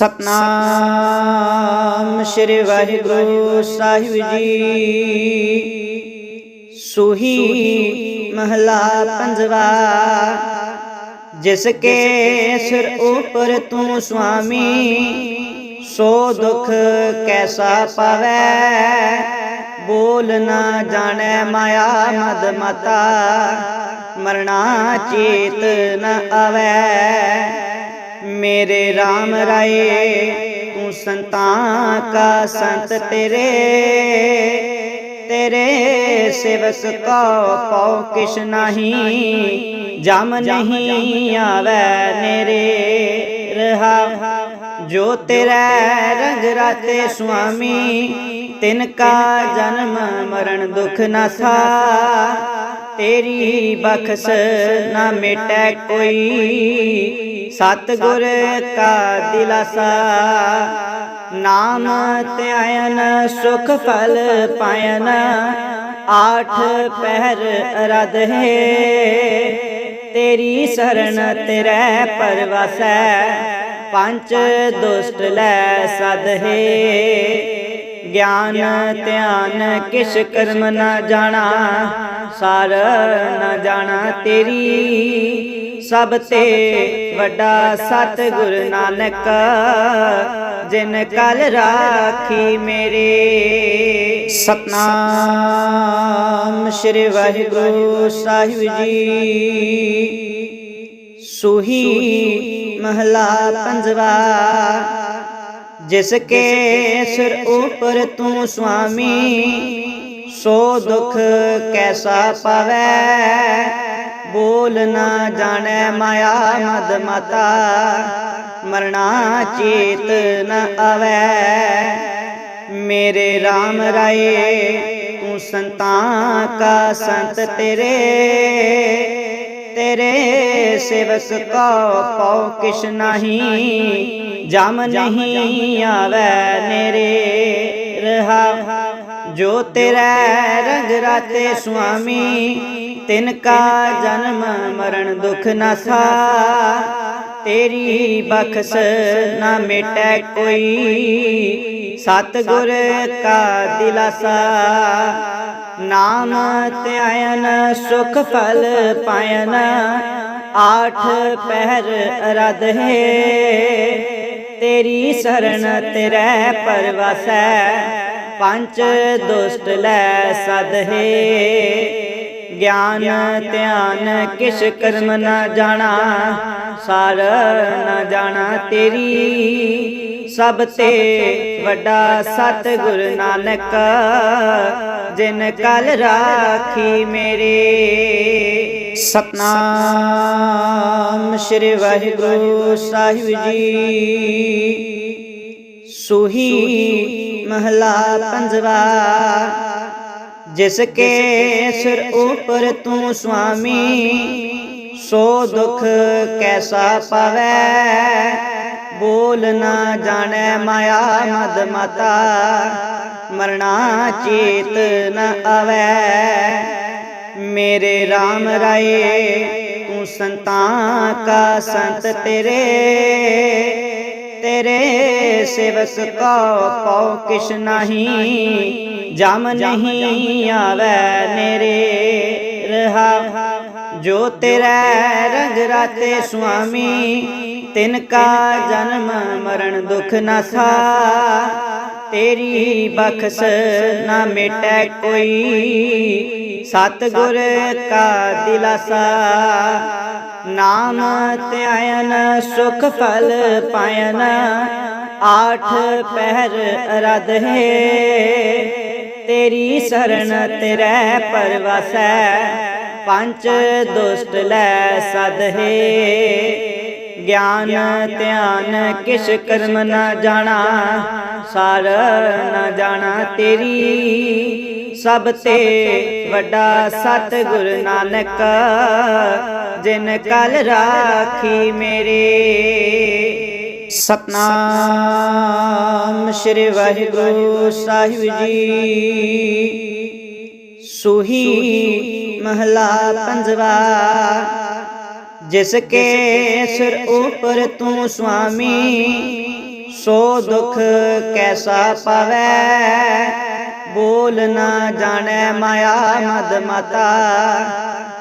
ਸਤਨਾਮ ਸ੍ਰੀ ਵਾਹਿਗੁਰੂ ਸਾਹਿਬ ਜੀ। ਸੁਹੀ ਮਹਲਾ ਪੰਜਵਾ, ਜਿਸ ਕੇ ਸਿਰ ਉਪਰ ਤੂੰ ਸੁਆਮੀ, ਸੋ ਦੁਖ ਕੈਸਾ ਪਾਵੈ? ਬੋਲ ਨਾ ਜਾਣੈ ਮਾਇਆ ਮਦ ਮਤਾ, ਮਰਣਾ ਚੇਤ ਨ ਆਵੈ। ਮੇਰੇ RAM ਰਾਏ, ਤੂੰ ਸੰਤਾਂ ਕਾ ਸੰਤ ਤੇਰੇ। ਤੇਰੇ ਸੇਵਕ ਕੋ ਪਉ ਕਿਛ ਨਹੀਂ, ਜਮ ਨਹੀਂ ਆਵੈ ਨੇਰੇ। ਰਹਾ, ਜੋ ਤੇਰਾ ਰੰਗ ਰਾਤੇ ਸੁਆਮੀ, ਤਿਨ ਕਾ ਜਨਮ ਮਰਨ ਦੁਖ ਨਾ ਥਾ ਤੇਰੀ ਬਖਸ਼ ਨਾ ਮਿਟੈ ਸਤਗੁਰ ਕਾ ਦਿਲਾਸਾ। ਨਾਮ ਧਿਆਨ ਸੁਖ ਫਲ ਪਾਇਨ। ਆਠ ਪਹਿਰ ਅਰਧ ਹੈ। ਤੇਰੀ ਸ਼ਰਨ ਤੇਰੇ ਪਰਵਾਸੈ। ਪੰਜ ਦੁਸ਼ਟ ਲੈ ਸਦ ਹੈ। ਗਿਆਨ, ਧਿਆਨ ਕਿਛ ਕਰਮ ਨਾ ਜਾਣਾ। ਸਾਰ ਨਾ ਜਾਣਾ ਤੇਰੀ। ਸਭ ਤੇ ਵੱਡਾ ਸਤਿਗੁਰ ਨਾਨਕ ਜਿਨ ਕਲ ਰਾਖੀ ਮੇਰੇ। ਸਤਨਾਮ ਸ੍ਰੀ ਵਾਹਿਗੁਰੂ ਸਾਹਿਬ ਜੀ। ਸੁਹੀ ਮਹਲਾ ਪੰਜਵਾ ਜਿਸ ਕੇ ਸਿਰ ਉਪਰ ਤੂੰ ਸੁਆਮੀ ਸੋ ਦੁਖ ਕੈਸਾ ਪਾਵੈ? ਬੋਲ ਨਾ ਜਾਣੈ ਮਾਇਆ ਮਦ ਮਤਾ। ਮਰਣਾ ਚੇਤ ਨ ਆਵੈ। ਮੇਰੇ RAM ਰਾਏ, ਤੂੰ ਸੰਤਾਂ ਕਾ ਸੰਤ ਤੇਰੇ। ਤੇਰੇ ਸੇਵਕ ਕੋ ਪਉ ਕਿਛ ਨਹੀਂ, ਜਮ ਨਹੀਂ ਆਵੈ ਨੇਰੇ। ਰਹਾ ਜੋ ਤੇਰਾ ਰੰਗ ਰਾਤੇ ਸੁਆਮੀ ਤਿਨ ਕਾ ਜਨਮ ਮਰਨ ਦੁਖ ਨਾ ਥਾ ਤੇਰੀ ਬਖਸ਼ ਨਾ ਮਿਟੈ ਕੋਈ। ਸਤਿਗੁਰ ਕਾ ਦਿਲਾਸਾ। ਨਾਮ ਧਿਆਇਨ ਸੁਖ ਫਲ ਪਾਇਨ। ਆਠ ਪਹਿਰ ਅਰਧ ਹੈ। ਤੇਰੀ ਸਰਣ ਤੇਰੇ ਪਰਵਾਸੈ। ਪੰਜ ਦੁਸ਼ਟ ਲੈ ਸਦ ਹੈ। ਗਿਆਨ, ਧਿਆਨ ਕਿਸ਼ ਕਰਮ ਨਾ ਜਾਣਾ, ਸਾਰ ਨਾ ਜਾਣਾ ਤੇਰੀ। ਸਭ ਤੇ ਵੱਡਾ ਸਤਿਗੁਰ ਨਾਨਕ, ਜਿਨ ਕਲ ਰਾਖੀ ਮੇਰੇ। ਸਤਨਾਮ ਸ੍ਰੀ ਵਾਹਿਗੁਰੂ ਸਾਹਿਬ ਜੀ। ਸੁਹੀ ਮਹਲਾ ਪੰਜਵਾ। ਜਿਸ ਕੇ ਸਿਰ ਉਪਰ ਤੂੰ ਸੁਆਮੀ ਸੋ ਦੁਖ ਕੈਸਾ ਪਾਵੈ? ਬੋਲ ਨਾ ਜਾਣੈ ਮਾਇਆ ਮਦ ਮਤਾ। ਮਰਣਾ ਚੇਤ ਨ ਆਵੈ। ਮੇਰੇ RAM ਰਾਏ ਤੂੰ ਸੰਤਾਂ ਕਾ ਸੰਤ ਤੇਰੇ ਤੇਰੇ ਸੇਵਕ ਕੋ ਪਉ ਕਿਛ ਨਹੀਂ, ਜਮ ਨਹੀਂ ਆਵੈ ਨੇਰੇ ਰਹਾ। ਜੋ ਤੇਰਾ ਰੰਗ ਰਾਤੇ ਸੁਆਮੀ, ਤਿਨ ਕਾ ਜਨਮ ਮਰਨ ਦੁਖ ਨਾ ਤੇਰੀ ਬਖਸ਼ ਨਾ ਮਿਟੈ ਕੋਈ, ਸਤਿਗੁਰ ਕਾ ਦਿਲਾਸਾ। ਨਾਮ ਧਿਆਇਨ ਸੁਖ ਫਲ ਪਾਇਨ। ਆਠ ਪਹਿਰ ਅਰਧ ਹੈ ਤੇਰੀ ਸਰਣ ਤੇਰੇ ਪਰਵਾਸੈ। ਪੰਜ ਦੁਸ਼ਟ ਲੈ ਸਦ ਹੈ ਗਿਆਨ, ਧਿਆਨ ਕਿਛ ਕਰਮ ਨਾ ਜਾਣਾ, ਸਾਰ ਨਾ ਜਾਣਾ ਤੇਰੀ। ਸਭ ਤੇ ਵੱਡਾ ਸਤਿਗੁਰ ਨਾਨਕ, ਜਿਨ ਕਲ ਰਾਖੀ ਮੇਰੇ। ਸਤਨਾਮ ਸ੍ਰੀ ਵਾਹਿਗੁਰੂ ਸਾਹਿਬ ਜੀ। ਸੁਹੀ ਮਹਲਾ ਪੰਜਵਾ। ਜਿਸ ਕੇ ਸਿਰ ਉਪਰ ਤੂੰ ਸੁਆਮੀ, ਸੋ ਦੁਖ ਕੈਸਾ ਪਵੈ? ਬੋਲ ਨਾ ਜਾਣੈ ਮਾਇਆ ਮਦ ਮਤਾ,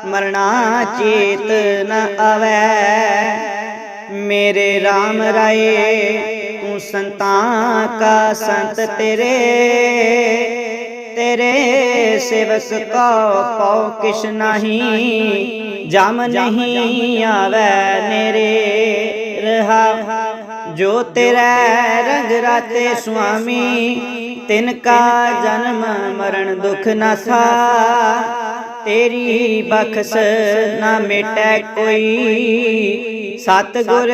ਮਰਣਾ ਚੇਤ ਨ ਆਵੈ। ਮੇਰੇ RAM ਰਾਏ, ਤੂੰ ਸੰਤਾਂ ਕਾ ਸੰਤ ਤੇਰੇ। ਤੇਰੇ ਸੇਵਕ ਕੋ ਪਉ ਕਿਛ ਨਹੀਂ, ਜਮ ਨਹੀਂ ਆਵੈ ਨੇਰੇ ਰਹਾ। ਜੋ ਤੇਰਾ ਰੰਗ ਰਾਤੇ ਸੁਆਮੀ, ਤਿਨ ਕਾ ਜਨਮ ਮਰਨ ਦੁਖ ਨਾ ਤੇਰੀ ਬਖਸ਼ ਨਾ ਮਿਟੈ ਕੋਈ, ਸਤਿਗੁਰ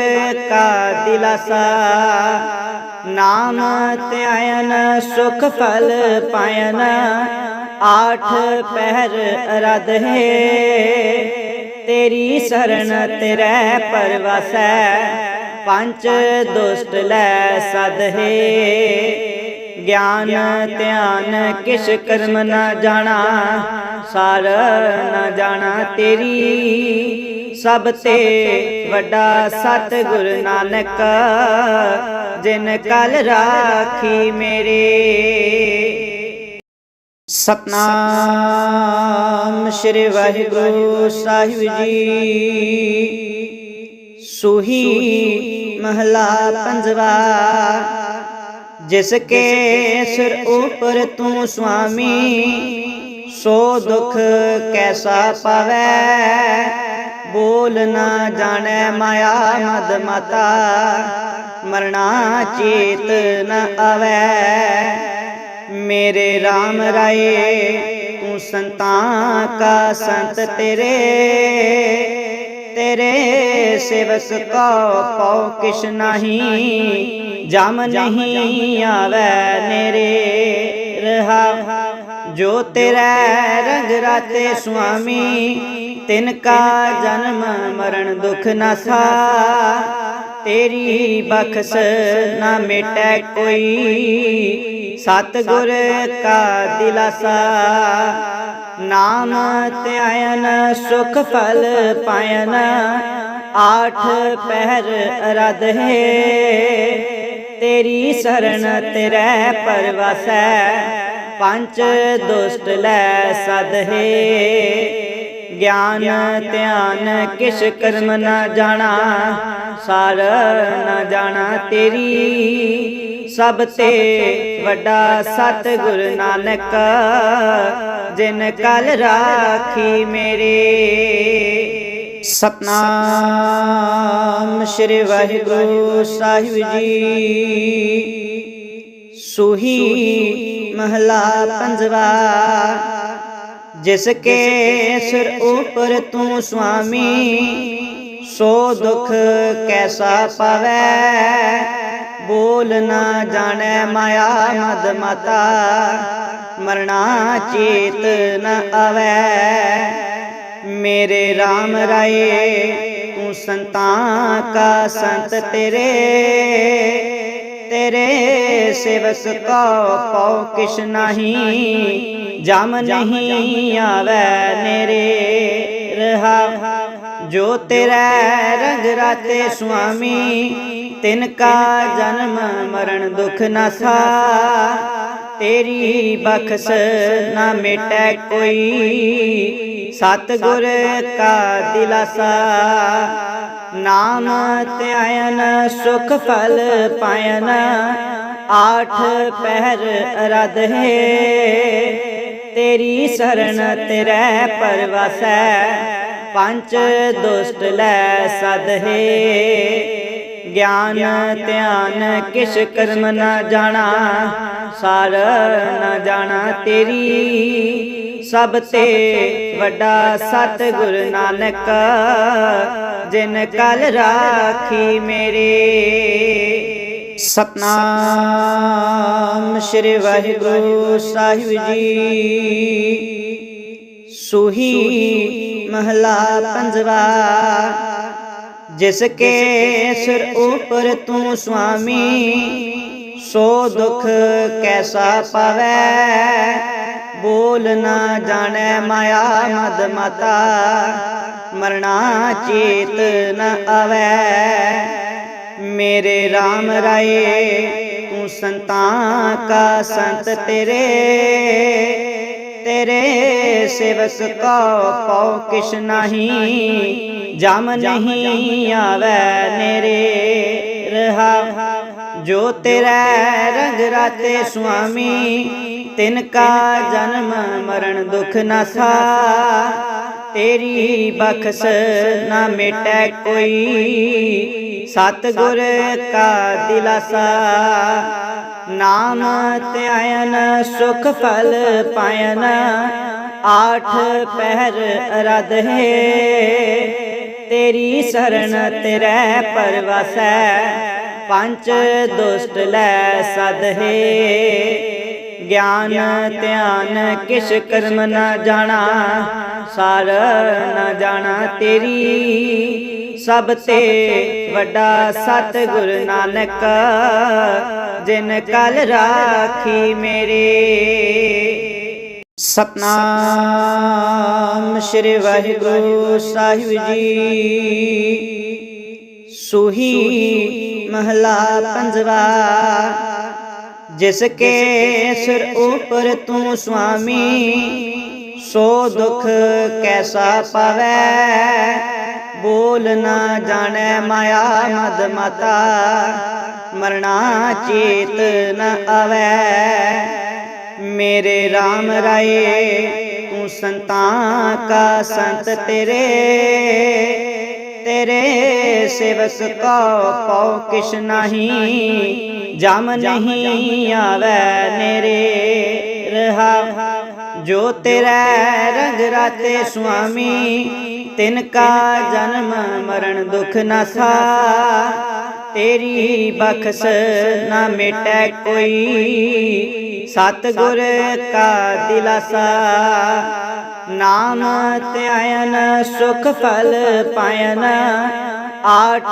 ਕਾ ਦਿਲਾਸਾ। ਨਾਮ ਧਿਆਇਨ, ਸੁਖ ਫਲ ਪਾਇਨ। ਆਠ ਪਹਿਰ ਅਰਧ ਹੈ ਤੇਰੀ ਸਰਣ ਤੇਰੇ ਪਰਵਾਸੈ। ਪੰਜ ਦੁਸ਼ਟ ਲੈ ਸਦ ਹੈ ਗਿਆਨ, ਧਿਆਨ, ਕਿਛ ਕਰਮ ਨਾ ਜਾਣਾ, ਸਾਰ ਨਾ ਜਾਣਾ ਤੇਰੀ। ਸਭ ਤੇ ਵੱਡਾ ਸਤਿਗੁਰ ਨਾਨਕ, ਜਿਨ ਕਲ ਰਾਖੀ ਮੇਰੇ। ਸਤਨਾਮ ਸ੍ਰੀ ਵਾਹਿਗੁਰੂ ਸਾਹਿਬ ਜੀ। ਸੁਹੀ ਮਹਲਾ ਪੰਜਵਾ। ਜਿਸ ਕੇ ਸਿਰ ਉਪਰ ਤੂੰ ਸੁਆਮੀ, ਸੋ ਦੁਖ ਕੈਸਾ ਪਵੈ? ਬੋਲ ਨਾ ਜਾਣੈ ਮਾਇਆ ਮਦ ਮਤਾ, ਮਰਣਾ ਚੇਤ ਨ ਆਵੈ। ਮੇਰੇ RAM ਰਾਏ, ਤੂੰ ਸੰਤਾਂ ਕਾ ਸੰਤ ਤੇਰੇ। ਤੇਰੇ ਸੇਵਕ ਕੋ ਪਉ ਕਿਛ ਨਹੀਂ, ਜਮ ਨਹੀਂ ਆਵੈ ਨੇਰੇ ਰਹਾ। ਜੋ ਤੇਰਾ ਰੰਗ ਰਾਤੇ ਸੁਆਮੀ, ਤਿਨ ਕਾ ਜਨਮ ਮਰਨ ਦੁਖ ਨਸਾ ਤੇਰੀ ਬਖਸ਼ ਨਾ ਮਿਟੈ ਕੋਈ, ਸਤਿਗੁਰ ਕਾ ਦਿਲਾਸਾ। ਨਾਮ ਧਿਆਇਨ ਸੁਖ ਫਲ ਪਾਇਨ। ਆਠ ਪਹਿਰ ਅਰਧ ਹੈ ਤੇਰੀ ਸਰਣ ਤੇਰੇ ਪਰਵਾਸੈ। ਪੰਜ ਦੁਸ਼ਟ ਲੈ ਸਦ ਹੈ ਗਿਆਨ, ਧਿਆਨ, ਕਿਛ ਕਰਮ ਨਾ ਜਾਣਾ, ਸਾਰ ਨਾ ਜਾਣਾ ਤੇਰੀ। ਸਭ ਤੇ ਵੱਡਾ ਸਤਿਗੁਰ ਨਾਨਕ, ਜਿਨ ਕਲ ਰਾਖੀ ਮੇਰੇ। ਸਤਨਾਮ ਸ੍ਰੀ ਵਾਹਿਗੁਰੂ ਸਾਹਿਬ ਜੀ। ਸੁਹੀ ਮਹਲਾ ਪੰਜਵਾ। ਜਿਸ ਕੇ ਸਿਰ ਉਪਰ ਤੂੰ ਸੁਆਮੀ ਸੋ ਦੁਖ ਕੈਸਾ ਪਾਵੈ? ਬੋਲ ਨਾ ਜਾਣੈ ਮਾਇਆ ਮਦ ਮਤਾ ਮਰਣਾ ਚੇਤ ਨ ਆਵੈ। ਮੇਰੇ RAM ਰਾਏ ਤੂੰ ਸੰਤਾਂ ਕਾ ਸੰਤ ਤੇਰੇ। ਤੇਰੇ ਸੇਵਕ ਕੋ ਪਉ ਕਿਛ ਨਹੀਂ, ਜਮ ਨਹੀਂ ਆਵੈ ਨੇਰੇ ਰਹਾ। ਜੋ ਤੇਰਾ ਰੰਗ ਰਾਤੇ ਸੁਆਮੀ ਤਿਨ ਕਾ ਜਨਮ ਮਰਨ ਦੁਖ ਨਸਾ ਤੇਰੀ ਬਖਸ਼ ਨਾ ਮਿਟੈ ਕੋਈ ਸਤਿਗੁਰ ਕਾ ਦਿਲਾਸਾ, ਨਾਮ ਧਿਆਇਨ ਸੁਖ ਫਲ ਪਾਇਨ, ਆਠ ਪਹਿਰ ਅਰਧ ਹੈ ਤੇਰੀ ਸਰਣ ਤੇਰੇ ਪਰਵਾਸੈ, ਪੰਜ ਦੁਸ਼ਟ ਲੈ ਸਦ ਹੈ ਗਿਆਨ, ਧਿਆਨ, ਕਿਛ ਕਰਮ ਨਾ ਜਾਣਾ, ਸਾਰ ਨਾ ਜਾਣਾ ਤੇਰੀ। ਸਭ ਤੇ ਵੱਡਾ ਸਤਿਗੁਰ ਨਾਨਕ, ਜਿਨ ਕਲ ਰਾਖੀ ਮੇਰੇ। ਸਤਨਾਮ ਸ੍ਰੀ ਵਾਹਿਗੁਰੂ ਸਾਹਿਬ ਜੀ। ਸੁਹੀ ਮਹਲਾ ਪੰਜਵਾ। ਜਿਸ ਕੇ ਸਿਰ ਉਪਰ ਤੂੰ ਸੁਆਮੀ, ਸੋ ਦੁਖ ਕੈਸਾ ਪਵੈ? ਬੋਲ ਨਾ ਜਾਣੈ ਮਾਇਆ ਮਦ ਮਤਾ, ਮਰਣਾ ਚੇਤ ਨ ਆਵੈ। ਮੇਰੇ RAM ਰਾਏ ਸੰਤਾਂ ਕਾ ਸੰਤ ਤੇਰੇ। ਤੇਰੇ ਸੇਵਕ ਕੋ ਕਉ ਕਿਛ ਨਹੀਂ, ਜਮ ਨਹੀਂ ਆਵੇ ਨੇਰੇ ਰਹਾ। ਜੋ ਤੇਰਾ ਰੰਗ ਰਾਤੇ ਸੁਆਮੀ, ਤਿਨ ਕਾ ਜਨਮ ਮਰਨ ਦੁਖ ਨਾਸਾ ਤੇਰੀ ਬਖਸ਼ ਨਾ ਮਿਟੈ ਕੋਈ, ਸਤਿਗੁਰ ਕਾ ਦਿਲਾਸਾ। ਨਾਮ ਧਿਆਇਨ ਸੁਖ ਫਲ ਪਾਇਨ। ਆਠ ਪਹਿਰ ਅਰਧ ਹੈ, ਤੇਰੀ ਸ਼ਰਨ ਤੇਰੇ ਪਰਵਾਸੈ। ਪੰਜ ਦੁਸ਼ਟ ਲੈ ਸਦ ਹੈ। ਗਿਆਨ ਧਿਆਨ ਕਿਛ ਕਰਮ ਨਾ ਜਾਣਾ, ਸਾਰ ਨਾ ਜਾਣਾ ਤੇਰੀ। ਸਭ ਤੇ ਵੱਡਾ ਸਤਿਗੁਰ ਨਾਨਕ ਜਿਨ ਕਲ ਰਾਖੀ ਮੇਰੇ। ਸਤਨਾਮ ਸ੍ਰੀ ਵਾਹਿਗੁਰੂ ਸਾਹਿਬ ਜੀ। ਸੁਹੀ ਮਹਲਾ ਪੰਜਵਾ ਜਿਸ ਕੇ ਸਿਰ ਉਪਰ ਤੂੰ ਸੁਆਮੀ ਸੋ ਦੁਖ ਕੈਸਾ ਪਾਵੈ? ਬੋਲ ਨਾ ਜਾਣੈ ਮਾਇਆ ਮਦ ਮਤਾ। ਮਰਣਾ ਚੇਤ ਨ ਆਵੈ। ਮੇਰੇ RAM ਰਾਏ, ਤੂੰ ਸੰਤਾਂ ਕਾ ਸੰਤ ਤੇਰੇ। ਤੇਰੇ ਸੇਵਕ ਕੋ ਕਉ ਕਿਛ ਨਹੀਂ। ਜਮ ਨਹੀਂ ਆਵੈ ਨੇਰੇ ਰਹਾ। ਜੋ ਤੇਰਾ ਰੰਗ ਰਾਤੇ ਸੁਆਮੀ ਤਿਨ ਕਾ ਜਨਮ ਮਰਨ ਦੁਖ ਨਾਸਾ ਤੇਰੀ ਬਖਸ਼ ਨਾ ਮਿਟੈ ਕੋਈ। ਸਤਿਗੁਰ ਕਾ ਦਿਲਾਸਾ। ਨਾਮ ਧਿਆਇਨ ਸੁਖ ਫਲ ਪਾਇਨ। ਆਠ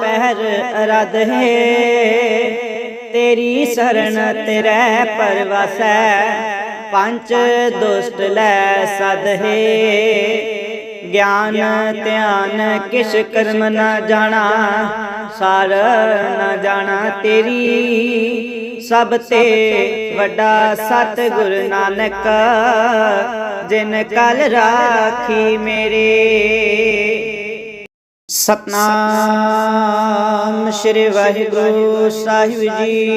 ਪਹਿਰ ਅਰਧ ਹੈ। ਤੇਰੀ ਸਰਣ ਤੇਰੇ ਪਰਵਾਸੈ। ਪੰਜ ਦੁਸ਼ਟ ਲੈ ਸਦ ਹੈ। ਗਿਆਨ, ਧਿਆਨ ਕਿਛ ਕਰਮ ਨਾ ਜਾਣਾ, ਸਾਰ ਨਾ ਜਾਣਾ ਤੇਰੀ। ਸਭ ਤੇ ਵੱਡਾ ਸਤਿਗੁਰ ਨਾਨਕ, ਜਿਨ ਕਲ ਰਾਖੀ ਮੇਰੇ। ਸਤਨਾਮ ਸ੍ਰੀ ਵਾਹਿਗੁਰੂ ਸਾਹਿਬ ਜੀ।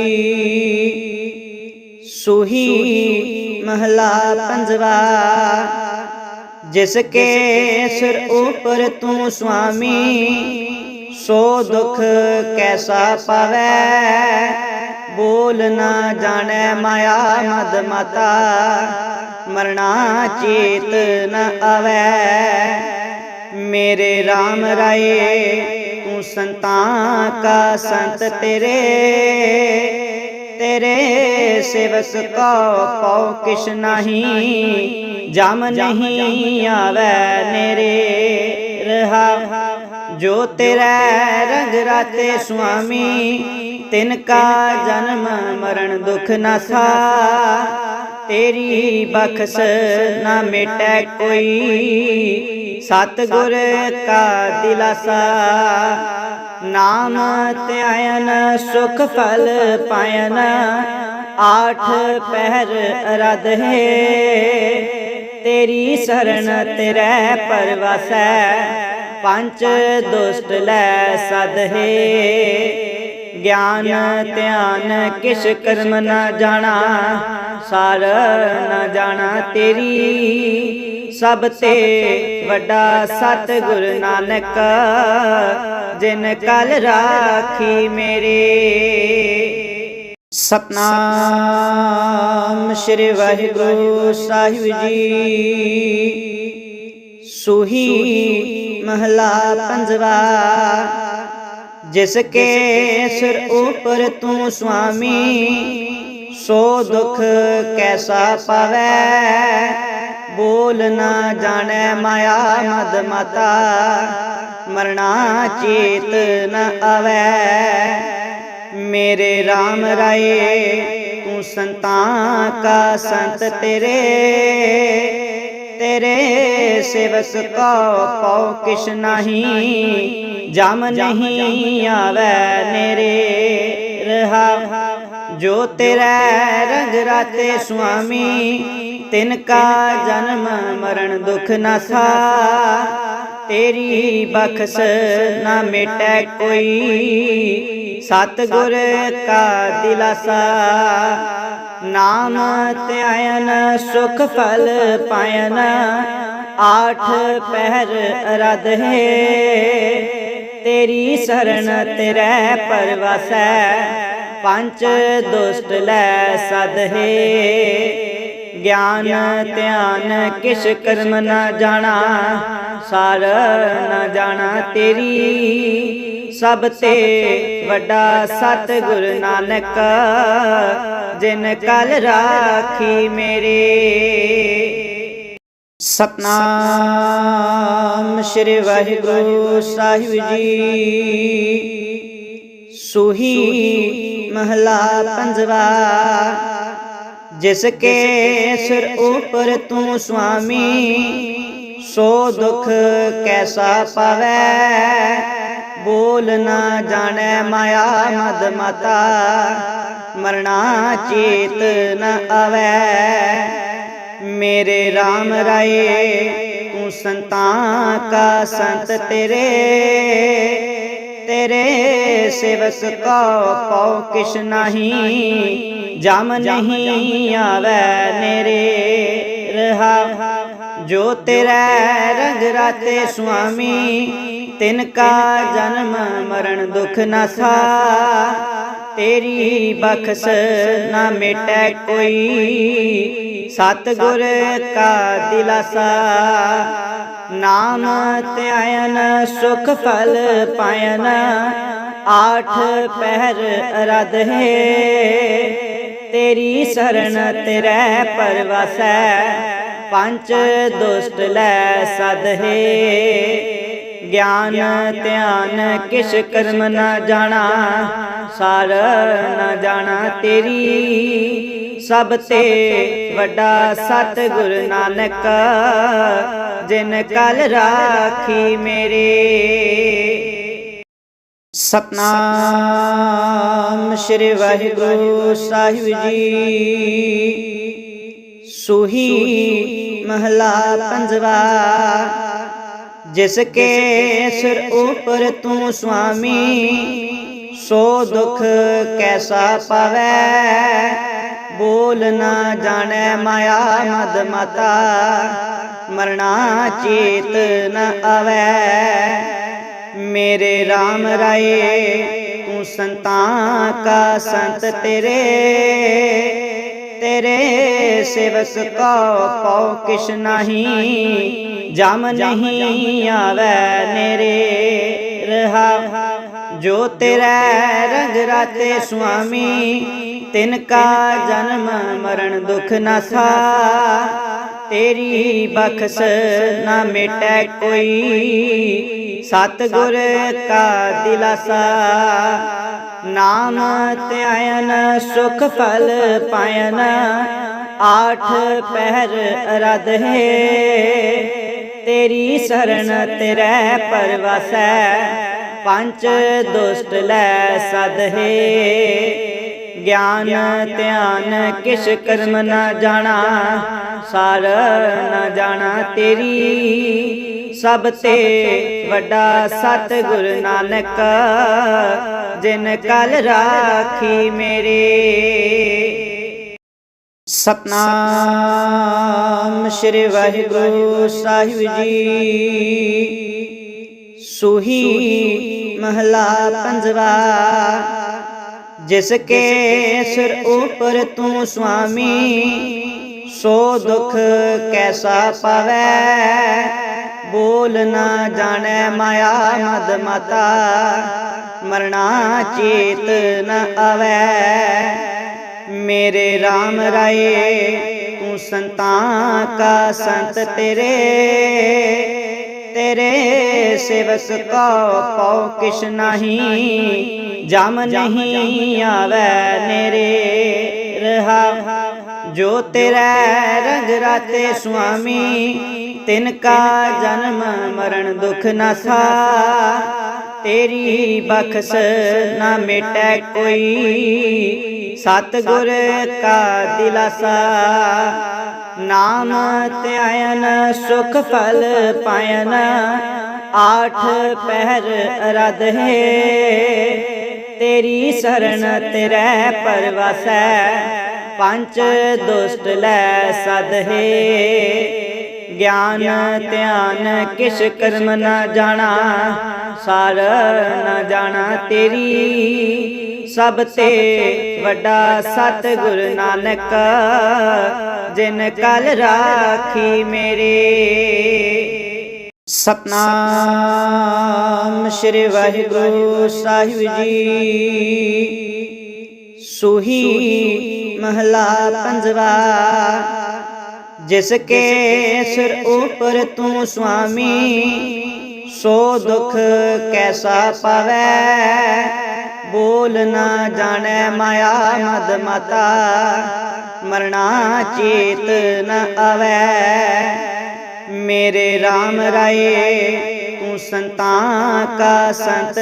ਸੁਹੀ ਮਹਲਾ ਪੰਜਵਾ। ਜਿਸ ਕੇ ਸਿਰ ਉਪਰ ਤੂੰ ਸੁਆਮੀ, ਸੋ ਦੁਖ ਕੈਸਾ ਪਵੈ? ਬੋਲ ਨਾ ਜਾਣੈ ਮਾਇਆ ਮਦ ਮਤਾ, ਮਰਣਾ ਚੇਤ ਨ ਆਵੈ। ਮੇਰੇ RAM ਰਾਏ, ਤੂੰ ਸੰਤਾਂ ਕਾ ਸੰਤ ਤੇਰੇ। ਤੇਰੇ ਸੇਵਕ ਕੋ ਕਉ ਕਿਛ ਨਹੀਂ, ਜਮ ਨਹੀਂ ਆਵੈ ਨੇਰੇ ਰਹਾ। ਜੋ ਤੇਰਾ ਰੰਗ ਰਾਤੇ ਸੁਆਮੀ, ਤਿਨ ਕਾ ਜਨਮ ਮਰਨ ਦੁਖ ਨਾਸਾ ਤੇਰੀ ਬਖਸ਼ ਨਾ ਮਿਟੈ ਕੋਈ, ਸਤਿਗੁਰ ਕਾ ਦਿਲਾਸਾ। ਨਾਮ ਧਿਆਇਨ, ਸੁਖ ਫਲ ਪਾਇਨ। ਆਠ ਪਹਿਰ ਅਰਧ ਹੈ। ਤੇਰੀ ਸਰਣ ਤੇਰੇ ਪਰਵਾਸੈ। ਪੰਜ ਦੁਸ਼ਟ ਲੈ ਸਦ ਹੈ। ਗਿਆਨ ਧਿਆਨ ਕਿਛ ਕਰਮ ਨਾ ਜਾਣਾ। ਸਾਰ ਨਾ ਜਾਣਾ ਤੇਰੀ। ਸਭ ਤੇ ਵੱਡਾ ਸਤਿਗੁਰ ਨਾਨਕ, ਜਿਨ ਕਲ ਰਾਖੀ ਮੇਰੇ। ਸਤਨਾਮ ਸ੍ਰੀ ਵਾਹਿਗੁਰੂ ਸਾਹਿਬ ਜੀ। ਸੁਹੀ ਮਹਲਾ ਪੰਜਵਾ, ਜਿਸ ਕੇ ਸਿਰ ਉਪਰ ਤੂੰ ਸੁਆਮੀ, ਸੋ ਦੁਖ ਕੈਸਾ ਪਾਵੈ? ਬੋਲ ਨਾ ਜਾਣੈ ਮਾਇਆ ਮਦ ਮਤਾ, ਮਰਣਾ ਚੇਤ ਨ ਆਵੈ। ਮੇਰੇ RAM ਰਾਏ, ਤੂੰ ਸੰਤਾਂ ਕਾ ਸੰਤ ਤੇਰੇ। ਤੇਰੇ ਸੇਵਕ ਕੋ ਕਉ ਕਿਛ ਨਹੀਂ, ਜਮ ਨਹੀਂ ਆਵੈ ਨੇਰੇ ਰਹਾ। ਜੋ ਤੇਰਾ ਰੰਗ ਰਾਤੇ ਸੁਆਮੀ ਤਿਨ ਕਾ ਜਨਮ ਮਰਨ ਦੁਖ ਨਾਸਾ ਤੇਰੀ ਬਖਸ਼ ਨਾ ਮਿਟੈ ਕੋਈ। ਸਤਿਗੁਰ ਕਾ ਦਿਲਾਸਾ। ਨਾਮ ਧਿਆਇਨ ਸੁਖ ਫਲ ਪਾਇਨ। ਆਠ ਪਹਿਰ ਅਰਧ ਹੈ। ਤੇਰੀ ਸਰਣ ਤੇਰੇ ਪਰਵਾਸੈ। ਪੰਜ ਦੁਸ਼ਟ ਲੈ ਸਦ ਹੈ। ਗਿਆਨ, ਧਿਆਨ, ਕਿਛ ਕਰਮ ਨਾ ਜਾਣਾ, ਸਾਰ ਨਾ ਜਾਣਾ ਤੇਰੀ। ਸਭ ਤੇ ਵੱਡਾ ਸਤਿਗੁਰ ਨਾਨਕ, ਜਿਨ ਕਲ ਰਾਖੀ ਮੇਰੇ। ਸਤਨਾਮ ਸ੍ਰੀ ਵਾਹਿਗੁਰੂ ਸਾਹਿਬ ਜੀ। ਸੁਹੀ ਮਹਲਾ ਪੰਜਵਾ। ਜਿਸ ਕੇ ਸਿਰ ਉਪਰ ਤੂੰ ਸੁਆਮੀ, ਸੋ ਦੁਖ ਕੈਸਾ ਪਾਵੈ? ਬੋਲ ਨਾ ਜਾਣੈ ਮਾਇਆ ਮਦ ਮਤਾ, ਮਰਣਾ ਚੇਤ ਨ ਆਵੈ। ਮੇਰੇ RAM ਰਾਏ, ਤੂੰ ਸੰਤਾਂ ਕਾ ਸੰਤ ਤੇਰੇ ਤੇਰੇ ਸੇਵਕ ਕੋ ਪਉ ਕਿਛ ਨਹੀਂ, ਜਮ ਨਹੀਂ ਆਵੈ ਨੇਰੇ ਰਹਾ। ਜੋ ਤੇਰਾ ਰੰਗ ਰਾਤੇ ਸੁਆਮੀ, ਤਿਨ ਕਾ ਜਨਮ ਮਰਨ ਦੁਖ ਨਸਾ ਤੇਰੀ ਬਖਸ਼ ਨਾ ਮਿਟੈ ਕੋਈ ਸਤਿਗੁਰ ਕਾ ਦਿਲਾਸਾ, ਨਾਮ ਧਿਆਨ ਸੁਖ ਫਲ ਪਾਇਨ, ਆਠ ਪਹਿਰ ਅਰਧ ਹੈ। ਤੇਰੀ ਸਰਣ ਤੇਰੇ ਪਰਵਾਸੈ, ਪੰਜ ਦੁਸ਼ਟ ਲੈ ਸਦ ਹੈ। ਗਿਆਨ, ਧਿਆਨ ਕਿਛ ਕਰਮ ਨਾ ਜਾਣਾ, ਸਾਰ ਨਾ ਜਾਣਾ ਤੇਰੀ। ਸਭ ਤੇ ਵੱਡਾ ਸਤਿਗੁਰ ਨਾਨਕ, ਜਿਨ ਕਲ ਰਾਖੀ ਮੇਰੇ। ਸਤਨਾਮ ਸ੍ਰੀ ਵਾਹਿਗੁਰੂ ਸਾਹਿਬ ਜੀ। ਸੁਹੀ ਮਹਲਾ ਪੰਜਵਾ, ਜਿਸ ਕੇ ਸਿਰ ਉਪਰ ਤੂੰ ਸੁਆਮੀ, ਸੋ ਦੁਖ ਕੈਸਾ ਪਾਵੈ? ਬੋਲ ਨਾ ਜਾਣੈ ਮਾਇਆ ਮਦ ਮਤਾ, ਮਰਣਾ ਚੇਤ ਨ ਆਵੈ। ਮੇਰੇ RAM ਰਾਏ, ਤੂੰ ਸੰਤਾਂ ਕਾ ਸੰਤ ਤੇਰੇ। ਤੇਰੇ ਸੇਵਕ ਕੋ ਪਉ ਕਿਛ ਨਹੀਂ, ਜਮ ਨਹੀਂ ਆਵੈ ਨੇਰੇ। ਰਹਾ ਜੋ ਤੇਰਾ ਰੰਗ ਰਾਤੇ ਸੁਆਮੀ ਤਿਨ ਕਾ ਜਨਮ ਮਰਨ ਦੁਖ ਨਾਸਾ ਤੇਰੀ ਬਖਸ਼ ਨਾ ਮਿਟੈ ਕੋਈ। ਸਤਿਗੁਰ ਕਾ ਦਿਲਾਸਾ। ਨਾਮ ਧਿਆਇਨ ਸੁਖ ਫਲ ਪਾਇਨ। ਆਠ ਪਹਿਰ ਅਰਧ ਹੈ। ਤੇਰੀ ਸਰਣ ਤੇਰੇ ਪਰਵਾਸੈ। ਪੰਜ ਦੁਸ਼ਟ ਲੈ ਸਦ ਹੈ ਗਿਆਨ, ਧਿਆਨ, ਕਿਛ ਕਰਮ ਨਾ ਜਾਣਾ, ਸਾਰ ਨਾ ਜਾਣਾ ਤੇਰੀ। ਸਭ ਤੇ ਵੱਡਾ ਸਤਿਗੁਰ ਨਾਨਕ, ਜਿਨ ਕਲ ਰਾਖੀ ਮੇਰੇ। ਸਤਨਾਮ ਸ੍ਰੀ ਵਾਹਿਗੁਰੂ ਸਾਹਿਬ ਜੀ। ਸੂਹੀ ਮਹਲਾ ਪੰਜਵਾ, ਜਿਸ ਕੇ ਸਿਰ ਉਪਰ ਤੂੰ ਸੁਆਮੀ, ਸੋ ਦੁਖ ਕੈਸਾ ਪਵੈ? ਬੋਲ ਨਾ ਜਾਣੈ ਮਾਇਆ ਮਦ ਮਤਾ, ਮਰਣਾ ਚੇਤ ਨ ਆਵੈ। ਮੇਰੇ RAM ਰਾਏ, ਤੂੰ ਸੰਤਾਂ ਕਾ ਸੰਤ ਤੇਰੇ। ਤੇਰੇ ਸੇਵਕ ਕੋ ਪਉ ਕਿਛ ਨਹੀਂ, ਜਮ ਨਹੀਂ ਆਵੈ ਨੇਰੇ ਰਹਾ। ਜੋ ਤੇਰਾ ਰੰਗ ਰਾਤੇ ਸੁਆਮੀ, ਤਿਨ ਕਾ ਜਨਮ ਮਰਨ ਦੁਖ ਨਾਸਾ ਤੇਰੀ ਬਖਸ਼ ਨਾ ਮਿਟੈ ਕੋਈ, ਸਤਿਗੁਰ ਕਾ ਦਿਲਾਸਾ। ਨਾਮ ਧਿਆਇਨ ਸੁਖ ਫਲ ਪਾਇਨ। ਆਠ ਪਹਿਰ ਅਰਧ ਹੈ ਤੇਰੀ ਸਰਣ ਤੇਰੇ ਪਰਵਾਸੈ। ਪੰਜ ਦੁਸ਼ਟ ਲੈ ਸਦ ਹੈ ਗਿਆਨ, ਧਿਆਨ, ਕਿਛ ਕਰਮ ਨਾ ਜਾਣਾ, ਸਾਰ ਨਾ ਜਾਣਾ ਤੇਰੀ। ਸਭ ਤੇ ਵੱਡਾ ਸਤ ਗੁਰ ਨਾਨਕ, ਜਿਨ ਕਲ ਰਾਖੀ ਮੇਰੇ। ਸਤਨਾਮ ਸ੍ਰੀ ਵਾਹਿਗੁਰੂ ਸਾਹਿਬ ਜੀ। ਸੋਹੀ ਮਹਲਾ ਪੰਜਵਾ। ਜਿਸ ਕੇ ਸਿਰ ਉਪਰ ਤੂੰ ਸੁਆਮੀ ਸੋ ਦੁਖ ਕੈਸਾ ਪਾਵੈ? ਬੋਲ ਨਾ ਜਾਣੈ ਮਾਇਆ ਮਦ ਮਤਾ। ਮਰਣਾ ਚੇਤ ਨ ਆਵੈ। ਮੇਰੇ RAM ਰਾਏ ਤੂੰ ਸੰਤਾਂ ਕਾ ਸੰਤ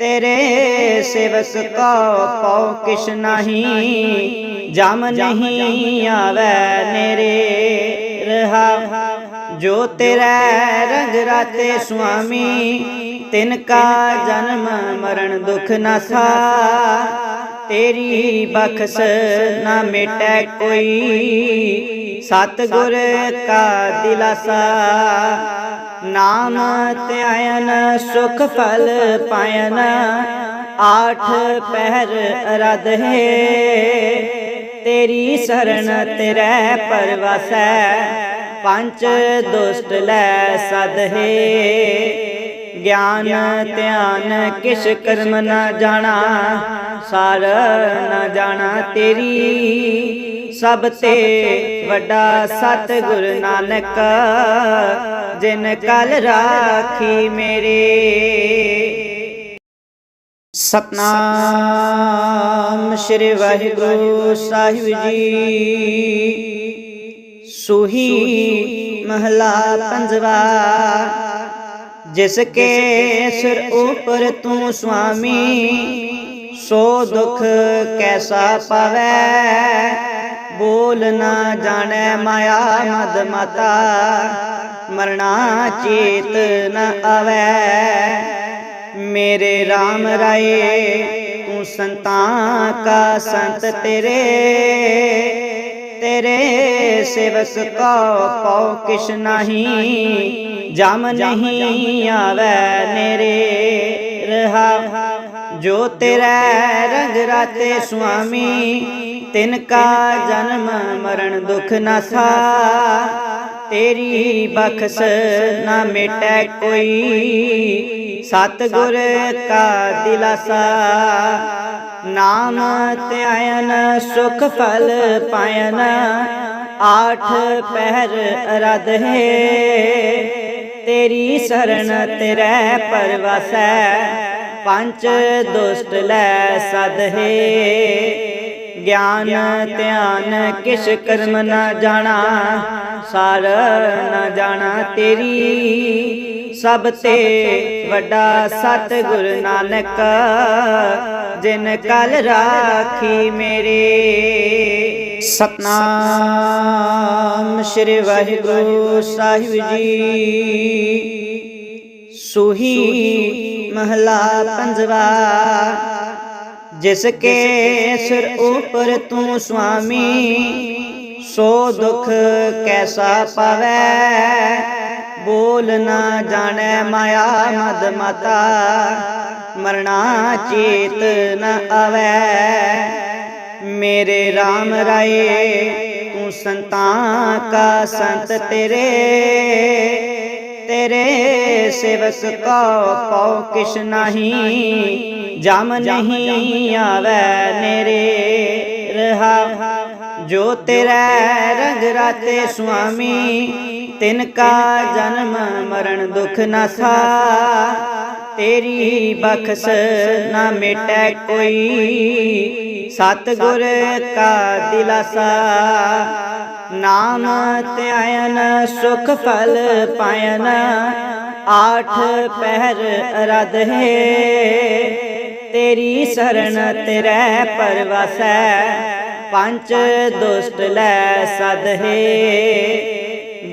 ਤੇਰੇ ਤੇਰੇ ਸੇਵਕ ਕੋ ਪਉ ਕਿਛ ਨਹੀਂ, ਜਮ ਨਹੀਂ ਆਵੈ ਨੇਰੇ ਰਹਾ। ਜੋ ਤੇਰਾ ਰੰਗ ਰਾਤੇ ਸੁਆਮੀ, ਤਿਨ ਕਾ ਜਨਮ ਮਰਨ ਦੁਖ ਨਾ ਤੇਰੀ ਬਖਸ਼ ਨਾ ਮਿਟੈ ਕੋਈ, ਸਤਿਗੁਰ ਕਾ ਦਿਲਾਸਾ। ਨਾਮ ਧਿਆਇਨ ਸੁਖ ਫਲ ਪਾਇਨ, ਆਠ ਪਹਿਰ ਅਰਧ। ਹੈ ਤੇਰੀ ਸਰਣ ਤੇਰੇ ਪਰਵਾਸੈ, ਪੰਜ ਦੁਸ਼ਟ ਲੈ ਸਦ ਹੈ ਗਿਆਨ, ਧਿਆਨ, ਕਿਛ ਕਰਮ ਨਾ ਜਾਣਾ, ਸਾਰ ਨਾ ਜਾਣਾ ਤੇਰੀ। ਸਭ ਤੇ ਵੱਡਾ ਸਤ ਨਾਨਕ, ਜਿਨ ਕਲ ਰਾਖੀ ਮੇਰੇ। ਸਤਨਾਮ ਸ੍ਰੀ ਵਾਹਿਗੁਰੂ ਸਾਹਿਬ ਜੀ। ਸੋਹੀ ਮਹਲਾ ਪੰਜਵਾ। ਜਿਸ ਕੇ ਸਿਰ ਉਪਰ ਤੂੰ ਸੁਆਮੀ ਸੋ ਦੁਖ ਕੈਸਾ ਪਾਵੈ? ਬੋਲ ਨਾ ਜਾਣੈ ਮਾਇਆ ਮਦ ਮਤਾ ਮਰਣਾ ਚੇਤ ਨ ਆਵੈ। ਮੇਰੇ RAM ਰਾਏ ਤੂੰ ਸੰਤਾਂ ਕਾ ਸੰਤ ਤੇਰੇ ਸਿਵਸ ਕਾ ਕੋ ਪਉ ਕਿਛ ਨਹੀਂ, ਜਮ ਨਹੀਂ ਆਵੈ ਨੇਰੇ ਰਹਾ। ਜੋ ਤੇਰਾ ਰੰਗ ਰਾਤੇ ਸੁਆਮੀ ਤਿਨ ਕਾ ਜਨਮ ਮਰਨ ਦੁਖ ਨਾ ਤੇਰੀ ਬਖਸ਼ ਨਾ ਮਿਟੈ ਕੋਈ ਸਤਿਗੁਰ ਕਾ ਦਿਲਾਸਾ, ਨਾਮ ਧਿਆਨ ਸੁਖ ਫਲ ਪਾਇਨ, ਆਠ ਪਹਿਰ ਅਰਧ ਹੈ ਤੇਰੀ ਸਰਣ ਤੇਰੇ ਪਰਵਾਸੈ, ਪੰਜ ਦੁਸ਼ਟ ਲੈ ਸਦ ਹੈ ਗਿਆਨ, ਧਿਆਨ ਕਿਛ ਕਰਮ ਨਾ ਜਾਣਾ, ਸਾਰ ਨਾ ਜਾਣਾ ਤੇਰੀ। ਸਭ ਤੇ ਵੱਡਾ ਸਤ ਗੁਰ ਨਾਨਕ, ਜਿਨ ਕਲ ਰਾਖੀ ਮੇਰੇ। ਸਤਨਾਮ ਸ੍ਰੀ ਵਾਹਿਗੁਰੂ ਸਾਹਿਬ ਜੀ। ਸੋਹੀ ਮਹਲਾ ਪੰਜਵਾ, ਜਿਸ ਕੇ ਸਿਰ ਉਪਰ ਤੂੰ ਸੁਆਮੀ, ਸੋ ਦੁਖ ਕੈਸਾ ਪਾਵੈ? ਬੋਲ ਨਾ ਜਾਣੈ ਮਾਇਆ ਮਦ ਮਤਾ। ਮਰਣਾ ਚੇਤ ਨ ਆਵੈ। ਮੇਰੇ RAM ਰਾਏ, ਤੂੰ ਸੰਤਾਂ ਕਾ ਸੰਤ ਤੇਰੇ। ਤੇਰੇ ਸੇਵਕ ਕੋ ਪਉ ਕਿਛ ਨਹੀਂ, ਜਮ ਨਹੀਂ ਆਵੈ ਨੇਰੇ। ਰਹਾ ਜੋ ਤੇਰਾ ਰੰਗ ਰਾਤੇ ਸੁਆਮੀ ਤਿਨ ਕਾ ਜਨਮ ਮਰਨ ਦੁਖ ਨਾ ਤੇਰੀ ਬਖਸ਼ ਨਾ ਮਿਟੈ ਕੋਈ। ਸਤਿਗੁਰ ਕਾ ਦਿਲਾਸਾ। ਨਾਮ ਧਿਆਇਨ ਸੁਖ ਫਲ ਪਾਇਨ। ਆਠ ਪਹਿਰ ਅਰਧ ਹੈ। ਤੇਰੀ ਸਰਣ ਤੇਰੇ ਪਰਵਾਸੈ। ਪੰਜ ਦੁਸ਼ਟ ਲੈ ਸਦਹੇ